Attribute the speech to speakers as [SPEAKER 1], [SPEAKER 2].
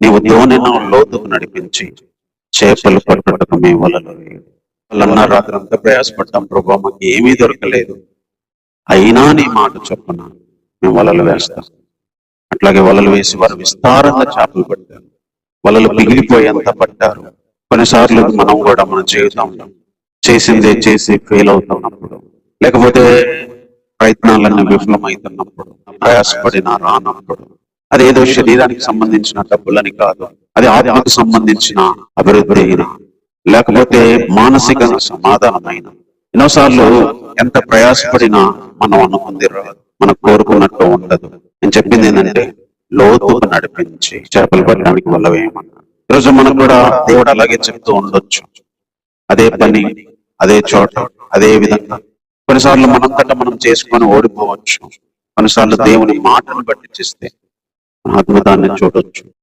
[SPEAKER 1] నీవు దోణిను లోతుకు నడిపించి చేపలు పట్టుటకు మీ వలలు వేయడు వాళ్ళన్న రాత్రి అంతా ప్రయాసపడ్డాం ప్రభా మాకు ఏమీ దొరకలేదు. అయినా నీ మాట చొప్పున మేము వలలు వేస్తాం. అట్లాగే వలలు వేసి వారు విస్తారంగా చేపలు పట్టారు. వలలు పిగిలిపోయేంత పట్టారు. కొన్నిసార్లు మనం కూడా మన జీవితంలో చేసిందే చేసి ఫెయిల్ అవుతున్నప్పుడు లేకపోతే ప్రయత్నాలన్నీ విఫలమవుతున్నప్పుడు ప్రయాసపడిన రానప్పుడు. అదేదో శరీరానికి సంబంధించిన డబ్బులని కాదు అది ఆత్మకు సంబంధించిన అభివృద్ధి అయినా లేకపోతే మానసిక సమాధానమైన ఎన్నోసార్లు ఎంత ప్రయాసపడినా మనం అనుకుంది రాదు మనం కోరుకున్నట్టు ఉండదు. నేను చెప్పింది ఏంటంటే లోతుకు నడిపించి చేపలు పట్టడానికి వల్ల వేయమన్నా ఈరోజు మనం కూడా దేవుడు అలాగే చెప్తూ ఉండొచ్చు. అదే పని అదే చోట అదే విధంగా. కొన్నిసార్లు మనంతట మనం చేసుకొని ఓడిపోవచ్చు. కొన్నిసార్లు దేవుని మాటను బట్టి చేస్తే అద్భుతాన్ని చూడొచ్చు